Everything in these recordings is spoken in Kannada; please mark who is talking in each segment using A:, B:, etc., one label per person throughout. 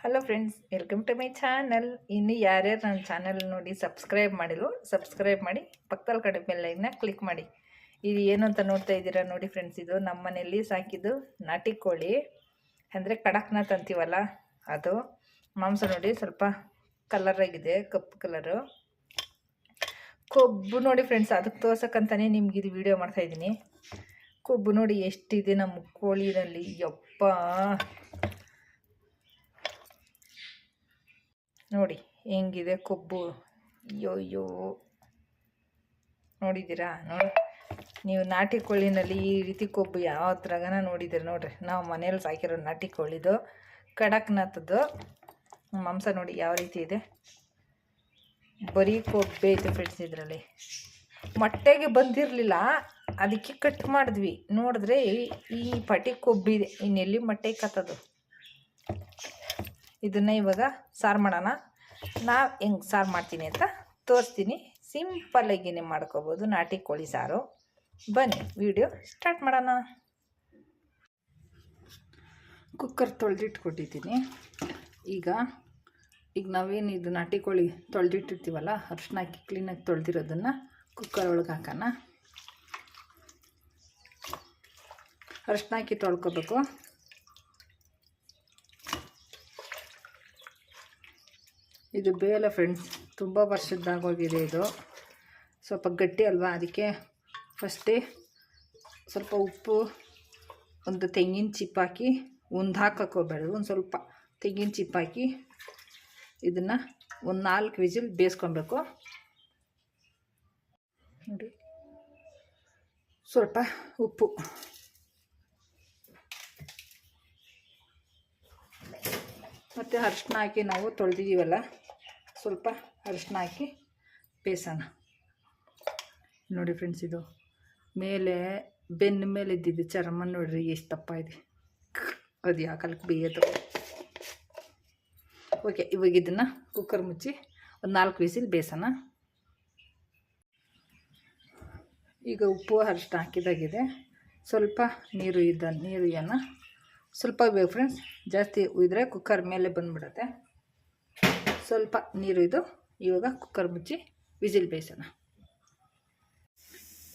A: Hello friends welcome to my channel ಇನ್ನು ಯಾರ್ಯಾರು ನನ್ನ ಚಾನಲ್ ನೋಡಿ ಸಬ್ಸ್ಕ್ರೈಬ್ ಮಾಡಿಲ್ವೋ ಸಬ್ಸ್ಕ್ರೈಬ್ ಮಾಡಿ ಪಕ್ಕದಲ್ಲಿ ಕಡೆ ಬೆಲ್ಲೈನ ಕ್ಲಿಕ್ ಮಾಡಿ. ಇದು ಏನು ಅಂತ ನೋಡ್ತಾ ಇದ್ದೀರಾ ನೋಡಿ ಫ್ರೆಂಡ್ಸ್ ಇದು ನಮ್ಮ ಮನೆಯಲ್ಲಿ ಸಾಕಿದ್ದು ನಾಟಿ ಕೋಳಿ, ಅಂದರೆ ಕಡಕ್ನಾಥ್ ಅಂತೀವಲ್ಲ, ಅದು. ಮಾಂಸ ನೋಡಿ ಸ್ವಲ್ಪ ಕಲರ್ ಆಗಿದೆ, ಕಪ್ಪು ಕಲರು ಕೊಬ್ಬು ನೋಡಿ ಫ್ರೆಂಡ್ಸ್ ಅದಕ್ಕೆ ತೋರ್ಸಕ್ಕಂತಾನೆ ನಿಮ್ಗೆ ಇದು ವಿಡಿಯೋ ಮಾಡ್ತಾಯಿದ್ದೀನಿ ಕೊಬ್ಬು ನೋಡಿ ಎಷ್ಟಿದೆ ನಮ್ಮ ಕೋಳಿನಲ್ಲಿ, ಯಪ್ಪ. ನೋಡಿ ಹೆಂಗಿದೆ ಕೊಬ್ಬು. ಅಯ್ಯೋಯ್ಯೋ. ಅಯ್ಯೋ ನೋಡಿದ್ದೀರಾ? ನೋಡಿ. ನೀವು ನಾಟಿ ಕೋಳಿನಲ್ಲಿ ಈ ರೀತಿ ಕೊಬ್ಬು ಯಾವ ಥರಗನ ನೋಡಿದ್ದೀರ ನೋಡ್ರಿ. ನಾವು ಮನೇಲಿ ಸಾಕಿರೋ ನಾಟಿ ಕೋಳಿದು, ಕಡಕ್ನಾಥದ್ದು, ಮಾಂಸ ನೋಡಿ ಯಾವ ರೀತಿ ಇದೆ. ಬರೀ ಕೊಬ್ಬೆ ಐತೆ ಫ್ರೆಂಡ್ಸ್ ಇದರಲ್ಲಿ. ಮೊಟ್ಟೆಗೆ ಬಂದಿರಲಿಲ್ಲ, ಅದಕ್ಕೆ ಕಟ್ ಮಾಡಿದ್ವಿ. ನೋಡಿದ್ರೆ ಈ ಪಟಿ ಕೊಬ್ಬಿದೆ ಇನ್ನೆಲ್ಲಿ ಮೊಟ್ಟೆ ಕತ್ತದು? ಇದನ್ನು ಇವಾಗ ಸಾರು ಮಾಡೋಣ. ನಾವು ಹೆಂಗೆ ಸಾರು ಮಾಡ್ತೀನಿ ಅಂತ ತೋರಿಸ್ತೀನಿ. ಸಿಂಪಲ್ಲಾಗಿನೇ ಮಾಡ್ಕೋಬೋದು ನಾಟಿ ಕೋಳಿ ಸಾರು. ಬನ್ನಿ ವಿಡಿಯೋ ಸ್ಟಾರ್ಟ್ ಮಾಡೋಣ. ಕುಕ್ಕರ್ ತೊಳೆದಿಟ್ಕೊಟ್ಟಿದ್ದೀನಿ. ಈಗ ಈಗ ನಾವೇನು ಇದು ನಾಟಿ ಕೋಳಿ ತೊಳೆದಿಟ್ಟಿರ್ತೀವಲ್ಲ, ಅರ್ಶಿನ ಹಾಕಿ ಕ್ಲೀನಾಗಿ ತೊಳೆದಿರೋದನ್ನು ಕುಕ್ಕರ್ ಒಳಗೆ ಹಾಕೋಣ. ಅರ್ಶಿನ ಹಾಕಿ ತೊಳ್ಕೊಬೇಕು. ಇದು ಬೇಲ ಫ್ರೆಂಡ್ಸ್ ತುಂಬ ವರ್ಷದ್ದಾಗೋಗಿದೆ ಇದು. ಸ್ವಲ್ಪ ಗಟ್ಟಿ ಅಲ್ವಾ? ಅದಕ್ಕೆ ಫಸ್ಟೇ ಸ್ವಲ್ಪ ಉಪ್ಪು, ಒಂದು ತೆಂಗಿನ ಚಿಪ್ಪು ಹಾಕಿ ಒಂದು ಹಾಕೋಬಾರ್ದು ಒಂದು ಸ್ವಲ್ಪ ತೆಂಗಿನ ಚಿಪ್ಪು ಹಾಕಿ ಇದನ್ನು ಒಂದು ನಾಲ್ಕು ವಿಜಿಲ್ ಬೇಯಿಸ್ಕೊಬೇಕು. ನೋಡಿ. ಸ್ವಲ್ಪ ಉಪ್ಪು. ಮತ್ತು ಅರಿಶಿನ ಹಾಕಿ ನಾವು ತೊಳೆದಿದ್ದೀವಲ್ಲ ಸ್ವಲ್ಪ ಅರಿಶಿನ ಹಾಕಿ ಬೇಯಿಸೋಣ ನೋಡಿ ಫ್ರೆಂಡ್ಸ್ ಇದು. ಮೇಲೆ ಬೆನ್ನ ಮೇಲೆ ಇದ್ದಿದ್ದು ಚರ್ಮ ನೋಡ್ರಿ ಎಷ್ಟು ದಪ್ಪ ಇದೆ. ಅದು ಯಾಕಲ್ಕ್ಕೆ ಬೇಯೋದು ಓಕೆ ಇವಾಗ ಇದನ್ನು ಕುಕ್ಕರ್ ಮುಚ್ಚಿ ಒಂದು ನಾಲ್ಕು ವಿಸಿಲ್ ಬೇಯಿಸೋಣ ಈಗ ಉಪ್ಪು ಅರಿಶಿನ ಹಾಕಿದಾಗಿದೆ. ಸ್ವಲ್ಪ ನೀರು ಇದ್ದ ನೀರು ಏನ ಸ್ವಲ್ಪ ಬೇಕು ಫ್ರೆಂಡ್ಸ್ ಜಾಸ್ತಿ ಉಯ್ದರೆ ಕುಕ್ಕರ್ ಮೇಲೆ ಬಂದುಬಿಡುತ್ತೆ. ಸ್ವಲ್ಪ ನೀರು ಇದು ಇವಾಗ ಕುಕ್ಕರ್ ಮುಚ್ಚಿ ವಿಜಿಲ್ ಬೇಯಿಸೋಣ.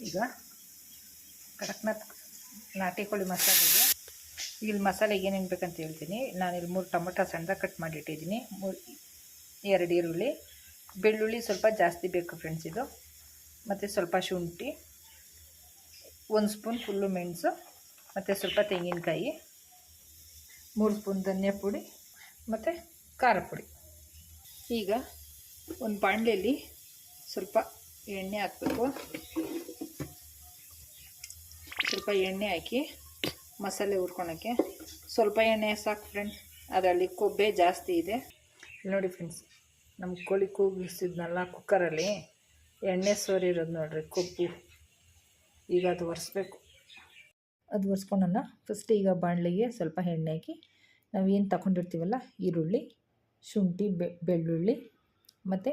A: ಈಗ ಕಡಕ್ನಾಥ್ ನಾಟಿ ಕೋಳಿ ಮಸಾಲೆಗೆ, ಇಲ್ಲಿ ಮಸಾಲೆಗೆ ಏನೇನು ಬೇಕಂತ ಹೇಳ್ತೀನಿ. ನಾನಿಲ್ಲಿ ಮೂರು ಟೊಮೊಟೊ ಸಣ್ಣದಾಗಿ ಕಟ್ ಮಾಡಿಟ್ಟಿದ್ದೀನಿ. ಮೂರು, ಎರಡು ಈರುಳ್ಳಿ, ಬೆಳ್ಳುಳ್ಳಿ ಸ್ವಲ್ಪ ಜಾಸ್ತಿ ಬೇಕು ಫ್ರೆಂಡ್ಸ್ ಇದು. ಮತ್ತು ಸ್ವಲ್ಪ ಶುಂಠಿ, ಒಂದು ಸ್ಪೂನ್ ಫುಲ್ಲು ಮೆಣಸು, ಮತ್ತು ಸ್ವಲ್ಪ ತೆಂಗಿನಕಾಯಿ, ಮೂರು ಸ್ಪೂನ್ ಧನಿಯಾ ಪುಡಿ ಮತ್ತು ಖಾರ ಪುಡಿ. ಈಗ ಒಂದು ಬಾಣಲೆಯಲ್ಲಿ ಸ್ವಲ್ಪ ಎಣ್ಣೆ ಹಾಕಬೇಕು. ಸ್ವಲ್ಪ ಎಣ್ಣೆ ಹಾಕಿ ಮಸಾಲೆ ಹುರ್ಕೊಳಕ್ಕೆ. ಸ್ವಲ್ಪ ಎಣ್ಣೆ ಸಾಕು ಫ್ರೆಂಡ್ ಅದರಲ್ಲಿ ಕೊಬ್ಬೆ ಜಾಸ್ತಿ ಇದೆ. ನೋಡಿ ಫ್ರೆಂಡ್ಸ್ ನಮ್ಮ ಕೋಳಿ ಕೂಗಿಸಿದ್ನಲ್ಲ ಕುಕ್ಕರಲ್ಲಿ ಎಣ್ಣೆ ಸೋರಿರೋದು ನೋಡ್ರಿ ಕೊಬ್ಬು. ಈಗ ಅದು ಒರೆಸ್ಬೇಕು. ಅದು ಒರೆಸ್ಕೊಂಡಲ್ಲ ಫಸ್ಟ್ ಈಗ ಬಾಣಲೆಗೆ ಸ್ವಲ್ಪ ಎಣ್ಣೆ ಹಾಕಿ ನಾವು ಏನು ತಗೊಂಡಿರ್ತೀವಲ್ಲ ಈರುಳ್ಳಿ ಶುಂಠಿ ಬೆಳ್ಳುಳ್ಳಿ ಮತ್ತು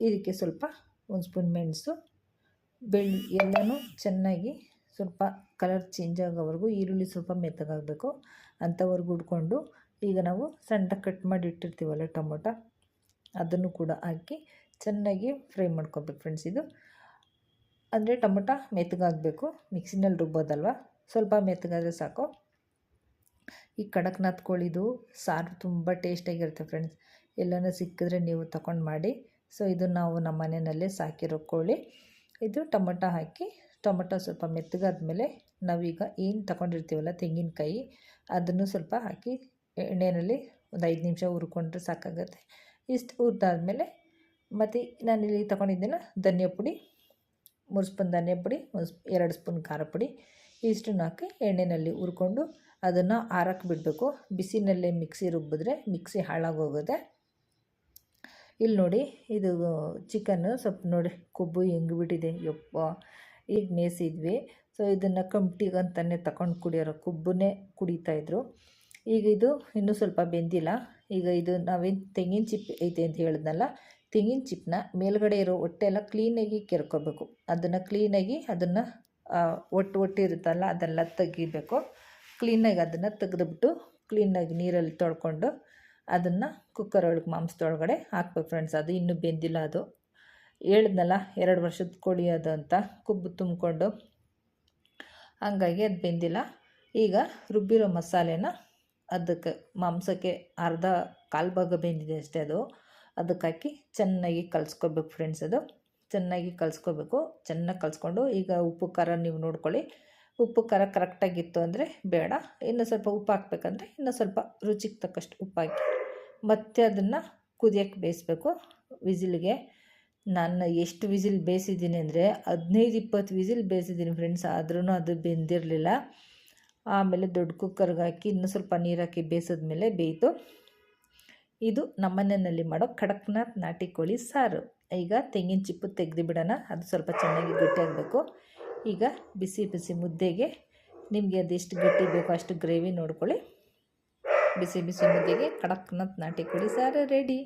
A: ಇದಕ್ಕೆ ಸ್ವಲ್ಪ ಒಂದು ಸ್ಪೂನ್ ಮೆಣಸು ಬೆಳ್ ಎಲ್ಲನೂ ಚೆನ್ನಾಗಿ ಸ್ವಲ್ಪ ಕಲರ್ ಚೇಂಜ್ ಆಗೋವರೆಗೂ ಈರುಳ್ಳಿ ಸ್ವಲ್ಪ ಮೆತ್ತಗಾಗಬೇಕು. ಅಂಥವರೆಗೂ ಹುಡ್ಕೊಂಡು ಈಗ ನಾವು ಸಣ್ಣ ಕಟ್ ಮಾಡಿ ಇಟ್ಟಿರ್ತೀವಲ್ಲ ಟೊಮೊಟೊ, ಅದನ್ನು ಕೂಡ ಹಾಕಿ ಚೆನ್ನಾಗಿ ಫ್ರೈ ಮಾಡ್ಕೊಬೇಕು ಫ್ರೆಂಡ್ಸ್ ಇದು. ಅಂದರೆ ಟೊಮೊಟೊ ಮೆತ್ತಗಾಗಬೇಕು, ಮಿಕ್ಸಿನಲ್ಲಿ ರುಬ್ಬೋದಲ್ವ? ಸ್ವಲ್ಪ ಮೆತ್ತಗಾದರೆ ಸಾಕು. ಈ ಕಡಕ್ನಾಥ್ ಕೋಳಿದು ಸಾರು ತುಂಬ ಟೇಸ್ಟಾಗಿರುತ್ತೆ ಫ್ರೆಂಡ್ಸ್. ಎಲ್ಲನೂ ಸಿಕ್ಕಿದ್ರೆ ನೀವು ತಗೊಂಡು ಮಾಡಿ. ಸೊ, ಇದು ನಾವು ನಮ್ಮ ಮನೆಯಲ್ಲೇ ಸಾಕಿರೋ ಕೋಳಿ. ಇದು ಟೊಮೊಟೊ ಹಾಕಿ, ಟೊಮೊಟೊ ಸ್ವಲ್ಪ ಮೆತ್ತಗಾದ್ಮೇಲೆ ನಾವೀಗ ಏನು ತಗೊಂಡಿರ್ತೀವಲ್ಲ ತೆಂಗಿನಕಾಯಿ, ಅದನ್ನು ಸ್ವಲ್ಪ ಹಾಕಿ ಎಣ್ಣೆಯಲ್ಲಿ ಒಂದು ಐದು ನಿಮಿಷ ಹುರ್ಕೊಂಡ್ರೆ ಸಾಕಾಗುತ್ತೆ. ಇಷ್ಟು ಹುರಿದಾದ್ಮೇಲೆ ಮತ್ತು ನಾನಿಲ್ಲಿ ತಗೊಂಡಿದ್ದೇನೆ ಧನಿಯಾ ಪುಡಿ ಮೂರು ಸ್ಪೂನ್ ಧನಿಯಾ ಪುಡಿ ಒಂದು ಎರಡು ಸ್ಪೂನ್ ಖಾರ ಪುಡಿ, ಇಷ್ಟನ್ನು ಹಾಕಿ ಎಣ್ಣೆಯಲ್ಲಿ ಹುರ್ಕೊಂಡು ಅದನ್ನು ಆರಕ್ಕೆ ಬಿಡಬೇಕು ಬಿಸಿನಲ್ಲೇ ಮಿಕ್ಸಿ ರುಬ್ಬಿದ್ರೆ ಮಿಕ್ಸಿ ಹಾಳಾಗೋಗುತ್ತೆ. ಇಲ್ಲಿ ನೋಡಿ, ಇದು ಚಿಕನ್ನು ಸ್ವಲ್ಪ ನೋಡಿ, ಕೊಬ್ಬು ಹೆಂಗೆ ಬಿಟ್ಟಿದೆ. ಯಪ್ಪ, ಈಗ ಮೇಯಿಸಿದ್ವಿ. ಸೊ ಇದನ್ನು ಕಂಪ್ಟಿಗಂತಲೇ ತಗೊಂಡು ಕುಡಿಯೋರು. ಕೊಬ್ಬನ್ನೇ ಕುಡಿತಾಯಿದ್ರು ಈಗ ಇದು ಇನ್ನೂ ಸ್ವಲ್ಪ ಬೆಂದಿಲ್ಲ. ಈಗ ಇದು ನಾವೇನು ತೆಂಗಿನ ಚಿಪ್ ಐತೆ ಅಂತ ಹೇಳಿದ್ನಲ್ಲ, ತೆಂಗಿನ ಚಿಪ್ಪನ್ನ ಮೇಲ್ಗಡೆ ಇರೋ ಹೊಟ್ಟೆ ಎಲ್ಲ ಕ್ಲೀನಾಗಿ ಕೆರ್ಕೋಬೇಕು. ಅದನ್ನು ಕ್ಲೀನಾಗಿ ಅದನ್ನು ಒಟ್ಟು ಒಟ್ಟಿರುತ್ತಲ್ಲ, ಅದೆಲ್ಲ ತೆಗಿಬೇಕು. ಕ್ಲೀನಾಗಿ ಅದನ್ನು ತೆಗೆದುಬಿಟ್ಟು ಕ್ಲೀನಾಗಿ ನೀರಲ್ಲಿ ತೊಳ್ಕೊಂಡು ಅದನ್ನು ಕುಕ್ಕರ್ ಒಳಗೆ ಮಾಂಸದೊಳಗಡೆ ಹಾಕ್ಬೇಕು ಫ್ರೆಂಡ್ಸ್ ಅದು ಇನ್ನೂ ಬೆಂದಿಲ್ಲ ಅದು. ಹೇಳಿದ್ನಲ್ಲ, ಎರಡು ವರ್ಷದ ಕೋಳಿ ಅದು ಅಂತ ಕುಬ್ಬು ತುಂಬಿಕೊಂಡು. ಹಂಗಾಗಿ ಅದು ಬೆಂದಿಲ್ಲ. ಈಗ ರುಬ್ಬಿರೋ ಮಸಾಲೆನ ಅದಕ್ಕೆ ಮಾಂಸಕ್ಕೆ ಅರ್ಧ ಕಾಲು ಭಾಗ ಬೆಂದಿದೆ ಅಷ್ಟೇ ಅದು. ಅದಕ್ಕೆ ಹಾಕಿ ಚೆನ್ನಾಗಿ ಕಲಿಸ್ಕೊಬೇಕು ಫ್ರೆಂಡ್ಸ್ ಅದು. ಚೆನ್ನಾಗಿ ಕಲಿಸ್ಕೋಬೇಕು. ಚೆನ್ನಾಗಿ ಕಲಿಸ್ಕೊಂಡು ಈಗ ಉಪ್ಪು ಖಾರ ನೀವು ನೋಡ್ಕೊಳ್ಳಿ. ಉಪ್ಪು ಖಾರ ಕರೆಕ್ಟಾಗಿತ್ತು ಅಂದರೆ ಬೇಡ. ಇನ್ನು ಸ್ವಲ್ಪ ಉಪ್ಪು ಹಾಕ್ಬೇಕಂದ್ರೆ ಇನ್ನೂ ಸ್ವಲ್ಪ ರುಚಿಗೆ ತಕ್ಕಷ್ಟು ಉಪ್ಪು ಹಾಕಿ. ಮತ್ತೆ ಅದನ್ನು ಕುದಿಯೋಕ್ಕೆ ಬೇಯಿಸ್ಬೇಕು. ವಿಸಿಲ್ಗೆ. ನಾನು ಎಷ್ಟು ವಿಸಿಲ್ ಬೇಯಿಸಿದ್ದೀನಿ ಅಂದರೆ ಹದಿನೈದು, ಇಪ್ಪತ್ತು ವಿಸಿಲ್ ಬೇಯಿಸಿದ್ದೀನಿ ಫ್ರೆಂಡ್ಸ್. ಆದ್ರೂ ಅದು ಬೆಂದಿರಲಿಲ್ಲ. ಆಮೇಲೆ ದೊಡ್ಡ ಕುಕ್ಕರ್ಗೆ ಹಾಕಿ ಇನ್ನೂ ಸ್ವಲ್ಪ ನೀರು ಹಾಕಿ ಬೇಯಿಸಿದ್ಮೇಲೆ ಬೇಯಿತು. ಇದು ನಮ್ಮನೆಯಲ್ಲಿ ಮಾಡೋ ಖಡಕ್ನಾಥ್ ನಾಟಿ ಕೋಳಿ ಸಾರು. ಈಗ ತೆಂಗಿನ ಚಿಪ್ಪು ತೆಗೆದು ಬಿಡೋಣ. ಅದು ಸ್ವಲ್ಪ ಚೆನ್ನಾಗಿ ಗಟ್ಟಿಯಾಗಬೇಕು. ಈಗ ಬಿಸಿ ಬಿಸಿ ಮುದ್ದೆಗೆ ನಿಮಗೆ ಅದೆಷ್ಟು ಗಟ್ಟಿ ಬೇಕೋ ಅಷ್ಟು ಗ್ರೇವಿ ನೋಡ್ಕೊಳ್ಳಿ. ಬಿಸಿ ಬಿಸಿ ಮುದ್ದೆಗೆ ಕಡಕ್ನತ್ ನಾಟಿ ಕೊಡಿ ಸಾರು ರೆಡಿ.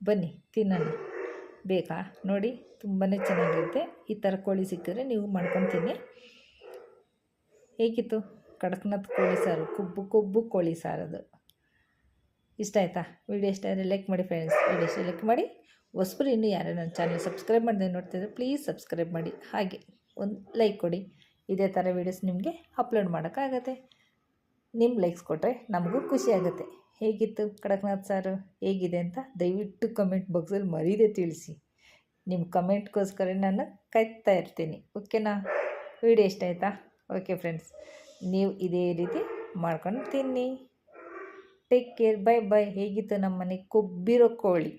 A: ಬನ್ನಿ, ತಿನ್ನೋಣ. ಬೇಕಾ? ನೋಡಿ ತುಂಬಾ ಚೆನ್ನಾಗಿರುತ್ತೆ. ಈ ಥರ ಕೋಳಿ ಸಿಕ್ಕಿದ್ರೆ ನೀವು ಮಾಡ್ಕೊತೀನಿ. ಹೇಗಿತ್ತು? ಕಡಕ್ನಾಥ್ ಕೋಳಿ ಸಾರು, ಕೊಬ್ಬು ಕೊಬ್ಬು ಕೋಳಿ ಸಾರದು ಇಷ್ಟ ಆಯಿತಾ? ವಿಡಿಯೋ ಇಷ್ಟ ಆದರೆ ಲೈಕ್ ಮಾಡಿ ಫ್ರೆಂಡ್ಸ್ ವಿಡಿಯೋ ಇಷ್ಟ ಲೈಕ್ ಮಾಡಿ. ಹೊಸಬರು ಇನ್ನೂ ಯಾರು ನನ್ನ ಚಾನಲ್ ಸಬ್ಸ್ಕ್ರೈಬ್ ಮಾಡಿದೆ ನೋಡ್ತಿದ್ರೆ ಪ್ಲೀಸ್ ಸಬ್ಸ್ಕ್ರೈಬ್ ಮಾಡಿ. ಹಾಗೆ. ಒಂದು ಲೈಕ್ ಕೊಡಿ. ಇದೇ ಥರ ವೀಡಿಯೋಸ್ ನಿಮಗೆ ಅಪ್ಲೋಡ್ ಮಾಡೋಕ್ಕಾಗತ್ತೆ. ನಿಮ್ಮ ಲೈಕ್ಸ್ ಕೊಟ್ಟರೆ ನಮಗೂ ಖುಷಿ ಆಗುತ್ತೆ. ಹೇಗಿತ್ತು ಕಡಕ್ನಾಥ್ ಸಾರು? ಹೇಗಿದೆ ಅಂತ ದಯವಿಟ್ಟು ಕಮೆಂಟ್ ಬಾಕ್ಸಲ್ಲಿ ಮರೀದೆ ತಿಳಿಸಿ. ನಿಮ್ಮ ಕಮೆಂಟ್ಗೋಸ್ಕರ ನಾನು ಕಾಯ್ತಾ ಇರ್ತೀನಿ. ಓಕೆನಾ ವಿಡಿಯೋ ಇಷ್ಟ ಆಯಿತಾ? ಓಕೆ ಫ್ರೆಂಡ್ಸ್ ನೀವು ಇದೇ ರೀತಿ ಮಾಡ್ಕೊಂಡು ತಿನ್ನಿ. ಟೇಕ್ ಕೇರ್ ಬೈ ಬೈ ಹೇಗಿತ್ತು ನಮ್ಮ ಮನೆ ಕೊಬ್ಬಿರೋ ಕೋಳಿ.